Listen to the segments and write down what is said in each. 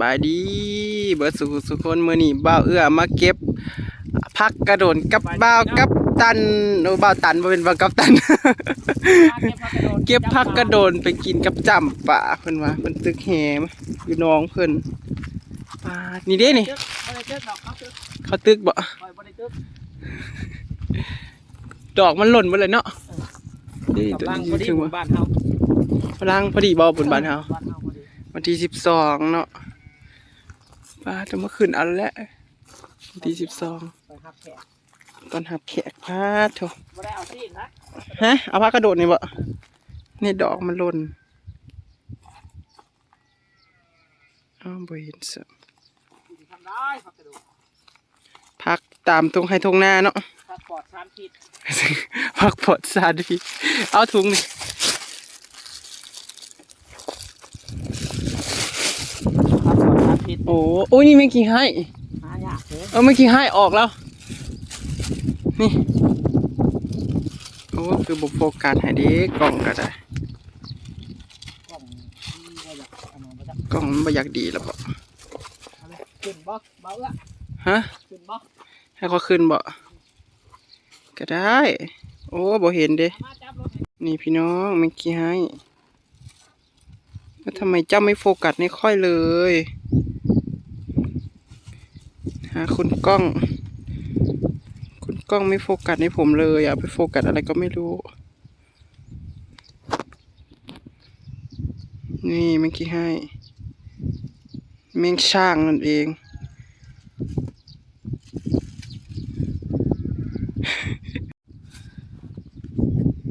บายดีเบิร์ดสุขสุขคนมือนี่บ่าวเอื้อมาเก็บพักกระโดดกับบ่าวกับตันโอ้บ่าวตันบ่เป็นบ่าวกับตัน เก็บพักกระโดนไปกินกับจำป่าเพิ่นว่าเพิ่นตึกแหมอยู่น้องเพิ่นปาดนี่เด้นี่บ่ได้เจอดอกเขาเจอเขาตึกบ่คอยบ่ได้เจอดอกมันหล่นหมดเลยเนาะนี่ตัวกำลังนี้พอดีคือหมู่ว่าบ้านเฮาพลังพอดีบ่บนบ้านเฮาบ้านเฮาพอดีวันที่สิบสองเนาะ ป้าจะมาขึ้นเอาแล้ววันที่สิบสองไปรับแขกตอนหับแขกพาดโถบ่ได้เอาที่นะฮะ เอาผ้ากระโดดนี่บ่นี่ดอกมันหล่นอ้าวบ่เห็นสทำได้พักกระดูกพักตามตรงให้ทงหน้าเนาะพักปลอดสารพิษพักปลอดสารพิษเอาถุงนี่ พักปลอดสาร พิษโอ้โอ้ยนี่ไม่กี่ให้หายากเด้อเออไม่กี่ให้ออกแล้ว นี่โอ้คือบุโฟกัสให้เดีกล่องก็ได้กล่องที่บ่อยากเอามาบ่จักกล่องมันบ่อยากดีแล้วบ่เอาเลยขึ้นบ่เบาละฮะ ขึ้นบ่ให้เขาขึ้นบ่ก็ได้ โอ้บ่เห็นเด้เอามาจับรถให้นี่พี่น้องเมื่อกี้ให้แล้วทำไมเจ้าไม่โฟกัสในค่อยเลย หาคุณกล้อง คุณกล้องไม่โฟกัสในผมเลยอะไปโฟกัสอะไรก็ไม่รู้ นี่เมื่อกี้ให้แมงช่างนั่นเอง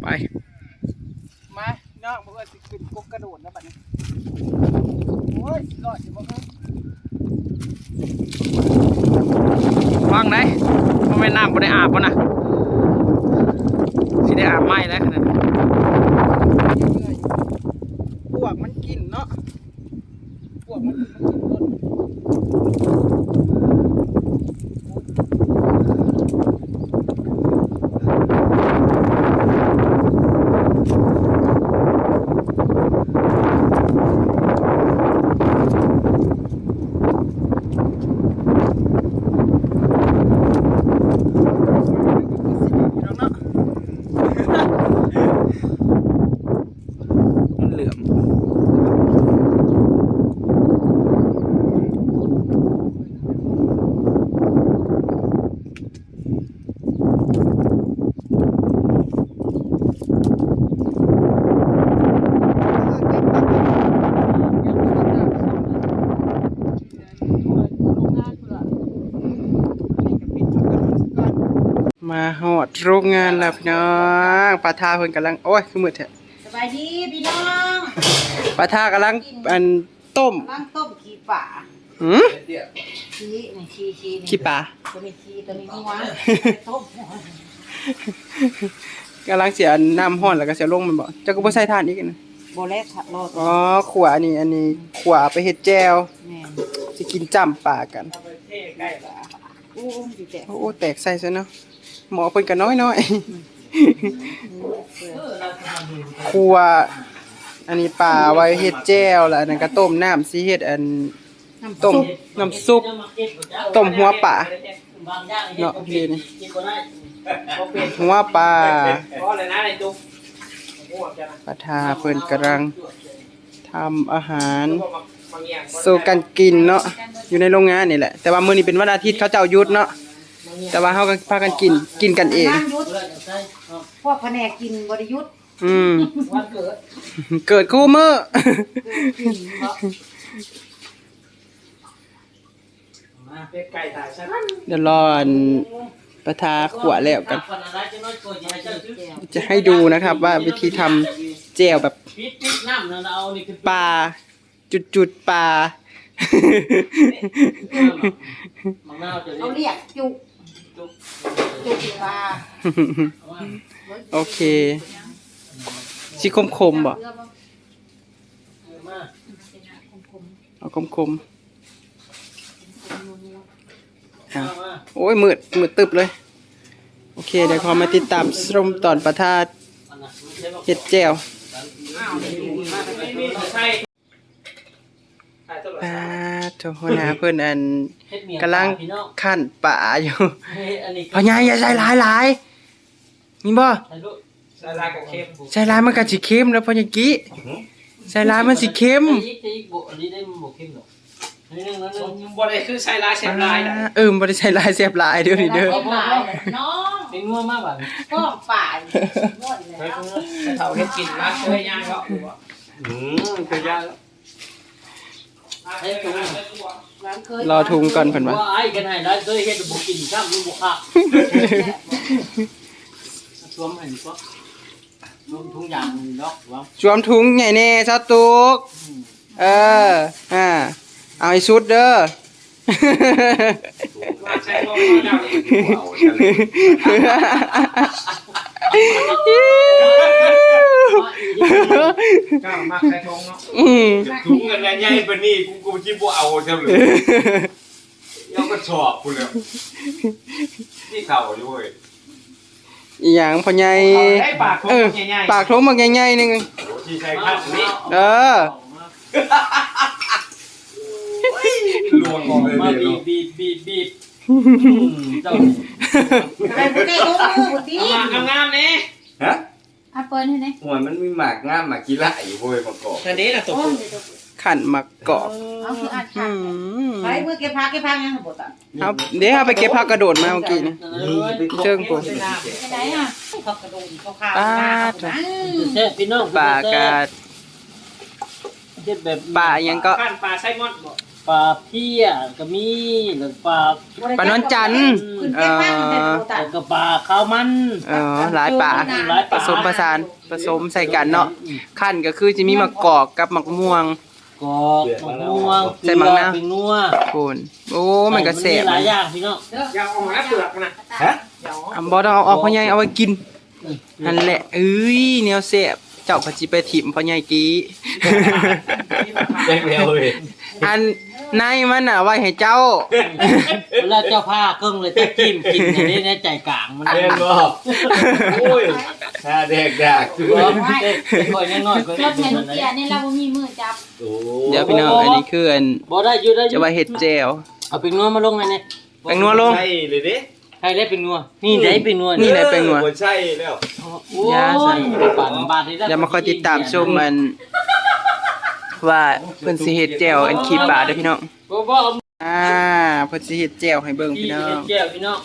ไป มาน้องบ่ว่าสิขึ้นกกกระโดดแล้วบัดนี้ โอ้ยรอดสิบ่เอ้ยวาง ไหนมันไม่น้ำบ่ได้อาบบ่นะสิได้อาบไหมแล้วขนาดพวกมันกินเนาะพวกมันกิน มาหอดโรงงานแล้วพี่น้องปลาทาเพิ่นกำลังโอ้ยคือมืดแท้สบายดีพี่น้องปลาทากำลังอันต้มบ้างต้มขี้ป่าหืมขี้ในขี้ขี้นี่ขี้ปลาตัวนี้ขี้ตัวนี้หัวต้มกำลังเสียน้ำห้อนแล้วก็เสียลงมันบ่เจ้าก็บ่ใส่ทานอีกนะโบเล็กค่ะรอดอ๋อขวานี่อันนี้ขวาไปเฮ็ดแจวแม่นสิกินจ้ำปลากันเท่ใกล้ละอู้ดีแต่โอ้แตกใส่ซะเนาะ หมอเพิ่นก็น้อยน้อยๆครัว อันนี้ปลาไว้เฮ็ดแจ่วแล้วอันนั้นก็ต้มน้ำสิเฮ็ดอันต้มน้ำซุปต้มหัวปลาเนาะดีนี่กินบ่ได้บ่เป็นหัวปลาเพระอะไรนะในจุ๊บโอ้จ้ะนะปลาทาเพิ่นกำลังทำอาหารสู่กันกินเนาะอยู่ในโรงงานนี่แหละ แต่ว่ามื้อนี้เป็นวันอาทิตย์เขาเจ้าหยุดเนาะ แต่ว่าเฮาก็พากันกินกินกันเอง นั่งยุดพวกแผนกกินบริยุทธ์อืม วันเกิดเกิดคู่มือ กินเนาะมาเป็ดไก่ตายซะเดี๋ยวรออันประทาขวแล้วกันวันอะไรจะน้อยกว่าจะเจอชื่อจะให้ดูนะครับว่าวิธีทำแจวแบบปิดปิดน้ำนั่นเอานี่คือปลาจุดจุดๆปลา มังนาวจะเอาเรียกจุกจุ๊บจุกปลา โอเคชิคมคมๆบ่มาเอาคมคมๆอะโอ้ยมืดมืดตึบเลย โอเค เดี๋ยวขอมาติดตามชมตอนประทาเห็ดแจวไม่มีใช่ปาด เจ้าหัวหน้าเพิ่นอันเฮ็ดเมียกำลังพี่น้องขั้นป่าอยู่เฮ้ยอันนี้พ่อใหญ่อย่าใส่หลายหลายมีบ่ใส่ลูกใส่ลายกับเค็มใส่หลายมันก็สิเค็มแล้วพ่อใหญ่กี้ใส่หลายมันสิเค็มใส่อีกใส่อีกบ่อันนี้ได้มันบ่เค็มหรอกนิดนึงนิดนึงบ่ได้คือใส่ลายเสียบลายนะเออบ่ได้ใส่หลายเสียบหลายเด้อนี่เด้อเรียบร้อยน้องเป็นงัวมากแบบก็ป่าหมดแล้วเท่าเฮ็ดกินมาเคยย่างก็อืมคือยากเฮ้ยถุงร้านเคยรอทุงก่อนเพิ่นว่าว่าไอ้กันให้ได้เคยเฮ็ดบ่กินซ้ำบ่คักสวมให้ก็รวมทุงอย่างนึงเนาะว่าจวมถุงใหญ่แน่ซะตุกเอออ่าเอาให้สุดเด้อมาใช้บ่ เจ้านี่เอากใส่ทงเนาะอืมถุงกันใหญ่ๆปานนี้กูกูสิบ่เอาจังเลยยังก็ชอบกูแล้วนี่เข่าอยู่เว้ยอีหยังพ่อใหญ่ได้ปากทงเออใหญ่ๆปากทงบักใหญ่ๆนึงที่ใช้คัดนี้เออลวงเลยมาด้บีบบีบบีบบีบเจ้าใครบ่ได้ลงมือบ่ติเอางามๆนี่ฮะ อะเปิ้นให้แน่หัวมันมีหมากงามหมากกีฬาอยู่เว้ยประกอบอันนี้น่ะตัวโอ้ผู้ยเดี๋ยวขันมักกรอบเอาคืออัดอืค่ะมไปมือเก็บผักเก็บผักยังบ่ตันเอาเดี๋ยวเอาไปเก็บผักกระโดดมาเมื่อกี้นี่ เชิงผม ไปไหนอะผักกระโดดข้าวๆปาหน้าดเขาอืมเช่พี่น้องปลากาดเช่แบบปลายังก็ขั้นปลาไส้มอนบ่ ปลาเพี้ยก็มีหรือปลาปลานวลจันทร์ ขึ้นเก็บผักมันเป็นโบตันก็ปลาข้าวมัน เออหลายป่าหลายผปลาสมผสานผสมใส่กันเนาะขั้นก็คือจะมีมะกอกกับมะม่วง กอกมะม่วงใส่มังนาวเป็นนัวคุณโอ้มันก็แสบหลายอย่างพี่น้องอย่าเอาหน้าเปลือกนะฮะอย่าเอาอะบ่ต้องเอาออกพ่อใหญ่เอาไว้กินนั่นแหละเอ้ยแนวแสบเจ้าก็สิไปถิ่มพ่อใหญ่กี้ได้แล้วเว้ยอัน ในมันน่ะไว้ให้เจ้าเวลาเจ้าผ้าเกิ้งเลยจะจิ้มกินอย่างนี้ในใจกลางมันเรียนบ่โอ้ยหน้าแดกดากด้วร้ยองเด็กค่อยน้อยๆก็รถแห่ลูกเกียร์นี่เราบ่มีมือจับโอ้เดี๋ยวพี่น้องอันนี้คืออันบ่ได้อยู่ได้อจะยู่ไว้เฮ็ดแจวเอาเป็นนัวมาลงไงเนี่ยแป้งนัวลงใช่เลยเด้ใครได้เป็นนัว นี่ได้เป็นนัว นี่แหละแป้งนัวบ่ใช่แล้วโอ้ยปานบาทนี่ได้เดี๋ยวมาคอยติดตามชมมัน ว่าเพิ่นสิเฮ็ดแจวอันขี้ปลาเด้อพี่น้องบ่บ่เอาอ่าเพิ่นสิเฮ็ดแจวให้เบิ่งพี่พี่น้อเฮ็งดแก้วพี่น้อง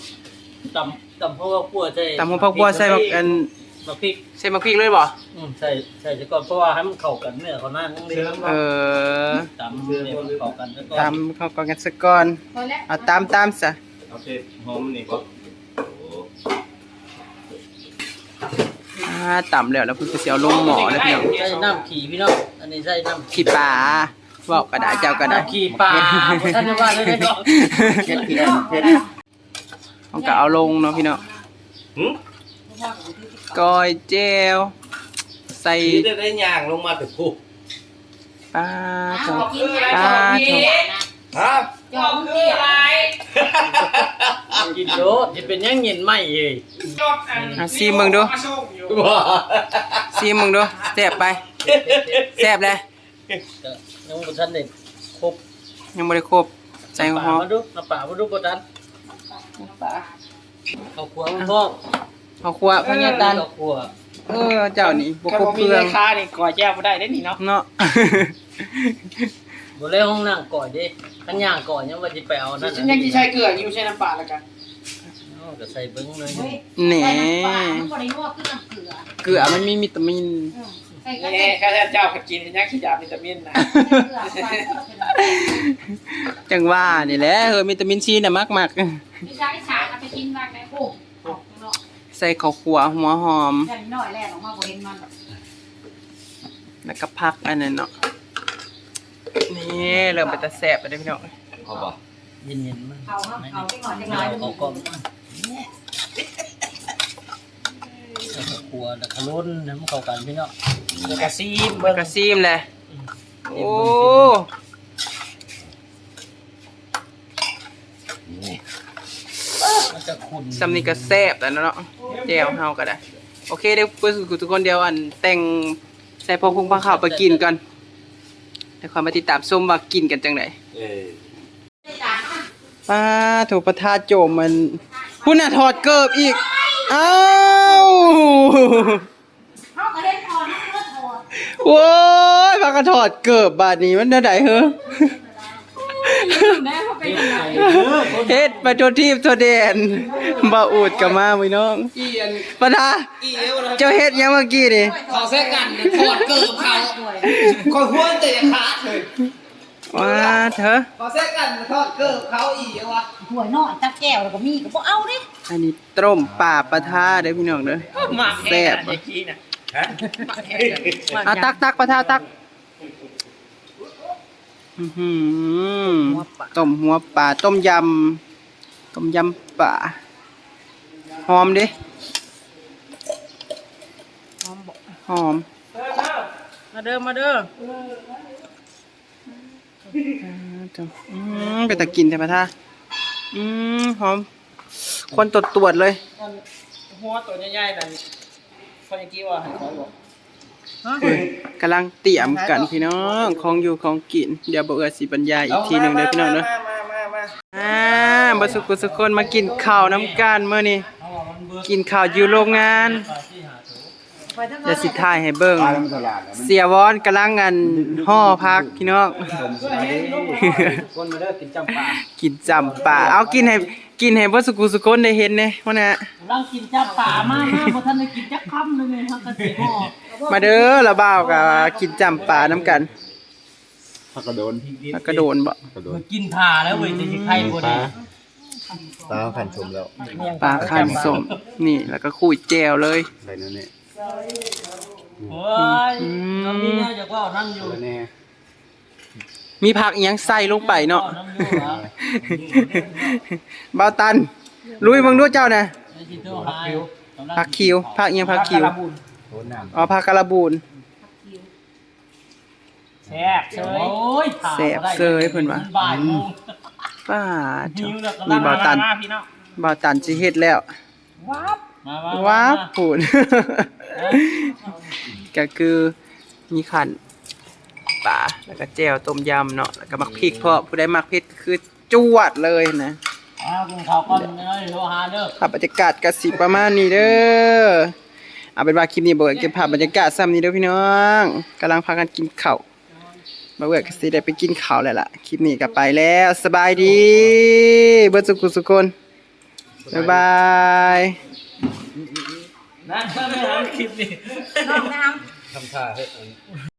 ตำตำพวกขั่วใส่ตำหัวผักบัวใส่บักอันมะพริกใส่มะพริกเลยบ่อืมใส่ใส่ซะก่อนเพราะว่าให้มันเข้ากันเนื้อเขาหน้านั่งเลยเออตำเนี่ยมันเข้ากันซะก่อนตามเข้าก่อนกันสักก่อนพอแล้วเอาตามตามซะเอาเผ็ดหอมนี่ก็โอ้อ่าตำแล้วแล้วเพิ่นก็สิเอาลงหม้อแล้วพี่น้องใส่น้ำขี่พี่น้อง อันนี้ใส่น้ำขี้ปลาเว้าก็ได้เจ้าก็ได้น้ำขี่ปลาบ่ทันได้ว่าเลยได้ดอกเผ็ดพี่น้องเผ็ดเขาก็เอาลงเนาะพี่น้องหึก้อยแจวใส่สีได้ได้ย่างลงมาแต่ผู้ปลาเอาทอดกินอะไรปลาทอดฮะ จอมเตี้ย กินโดดจะเป็นยังเย็นไหมเอ้ยอะซีมึงดูมาส่งอยู่ว้าซีมึงดูแซ่บไปแซ่บเลยก็ยังบ่ทันได้ครบยังบ่ได้ครบใส่หปลาอมมาดูน้ำปลามาดูบ่ทันข้าวคั่วมันพอกข้าวคั่วพญาตันข้าวคั่วเออเจ้านี่บ่คันครบบ่เคมีรื่อรางคานี่ก่อแจ้วบ่ได้เด้นี่เนาะเนาะ บ่เลยห้องนั่งก่อนเด้คันย่างก่อนยังว่าสิไปเอานั่นฉันยังสิใช้เกลืออยู่ใช้น้ำปลาแล้วกันเอาก็ใส่เบิ่งเลยเฮ้ยแหน่ใส่น้ำปลามันบ่ได้นัวคือน้ำเกลือเกลือมันมีวิตามิน อืมใส่กระนี่เทียมข้าเจ้าก็กินยังสิยาวิตามินนะใส่เกลือใส่เกลือจังว่านี่แหละเออวิตามินซีน่ะมากไม่ใช่ฉาเอาไปกินบ้างไหมโอ้ออกข้างนอกๆ ใส่ข้าวคั่วหัวหอมแค่น้อยแรกออกมาบ่เห็นมันแล้วก็พักอันนั้นเนาะนี่เริ่มเป็นตาแซ่บไปได้อพี่น้อง เอาบ่เย็นๆมันเอาครับเอาไปหน่อยจังเอาไรเอาก่อนข้า กัวแล้วก็ล้นให้มันเข้ากันพี่เนาะแล้วก็ซีมเบิ่งกระซีมเลยโอ้มันจะขุ่นซำนี้ก็แซ่บแล้วเนาะแจ่วเฮาก็ได้โอเคเดี๋ยวเพื่อนทุกคนเดียวอันแต่งใส่พงพุงผ้าขาวไปกินก่อนเดี๋ยวคอยมาติดตามชมว่ากินกันจังไดเออป้าถูกประทาโจมมัน พุ่นน่ะถอดเกิบอีก เอ้าเขาก็เล่นพอนะก็ถอดโว้ยพากระถอดเกิบบาดนี้มันเท่าไหเหรอแม่เขาเป็นยังไงเฮ็ดไปโทษทีบโทษแดนบ่อูดกับมาพี่น้องอีอันปะทาอีเอวนเจ้าเฮ็ดยังเมื่อกี้นี่เขาแทรกกันถอดเกิบเขาคอยหัวแต่ยังขาเลย ว้าเถอะเขาแทรกกันถอดเกิบเขาอีกวะหัวยน้อยตะแก้วแล้วก็มีก็บ่เอาดิอันนี้ต้มป่าประทาเด้อพี่น้องเด้อหมักแห้งอะกี้น่ะฮะหมักแห้งอะอะตักตักประทาตักอื้อหือต้มหัวปลาต้มยำต้มยำปลาหอมดิหอมมาเด้อมาเด้อ อืมไปตะกินใช่ปะท่าอืมหอมควันตรวจตรวจเลยหัวตัวใหญ่ๆนั่นคนยังกี้ว่าให้เขาบอกกำลังเตรียมกันพี่น้องของอยู่ของกิน เดี๋ยวบ่เอือสิบรรยายอีกทีหนึ่งเด้อพี่น้องเด้อมามามามาอ่าบ่สุกุสุคนมากินข้าวน้ำกันมื้อนี้กินข้าวอยู่โรงงาน เดี๋ยวสิถ่ายให้เบิ่งปลาลำตลาดแล้วมันเสียวอนกำลังงันห่อพักพี่น้องคนมาเด้อกินจำปากินจำป่าเอากินให้กินให้บ่สุกุสุคนได้เห็นแหน่ว่าน่ะเรากินจำปามากมากบ่ทันได้กินจักคำเลยเนี่ยทั้งกะสิห่อมาเด้อละบ่าวกับกินจำป่าน้ำกันผักกระโดนแล้วก็โดนบ่กระโดนกินผ่าแล้วเว้ยจะสิไข่บ่ดีตาขันชมแล้วปลาคันสมนี่แล้วก็คุยแจวเลยใส่นั่นนี่ โอ้ยตอนนี้เนี่ยจะก็นั่งอยู่แล้วแน่มีผักอิหยังใส่ลงไปเนาะนั่งอยู่เหรอบ่าวตันลุยเบิ่งดูเจ้าน่ะไอ้ที่โตหายผักคิวผักอิหยังผักคิวโดนน้ำอ๋อผักกะละบูนแซ่บเซยโอ้ยแซ่บเซยเพิ่นว่าบ่ายโมงป้าหิเจ้าวแล้วก็นี่บ่าวตันมาพี่น้องบ่าวตันสิเฮ็ดแล้วว้าบ มามาว้าบมาพูนก็คือมีขันปลาแล้วก็แจ่วต้มยำเนาะแล้วก็มักพริกเพราะผู้ใดมักเผ็ดก็คือจวดเลยนะอ้าวกินข้าวก่อนเด้อโทรหาเด้อภาพบรรยากาศกสิประมาณนี้เด้อเอาเป็นว่าคลิปนี้บ่เอิ้นเก็บภาพบรรยากาศซ้ำนี้เด้อพี่น้องกำลังพากันกินข้าวบ่เอิ้นก็สิได้ไปกินข้าวแล้วล่ะคลิปนี้ก็ไปแล้วสบายดี เบิดสุขุสุคนบ๊ายบาย นะถ้าไม่ทำคลิปนี้ น้องน้ำทำท่าให้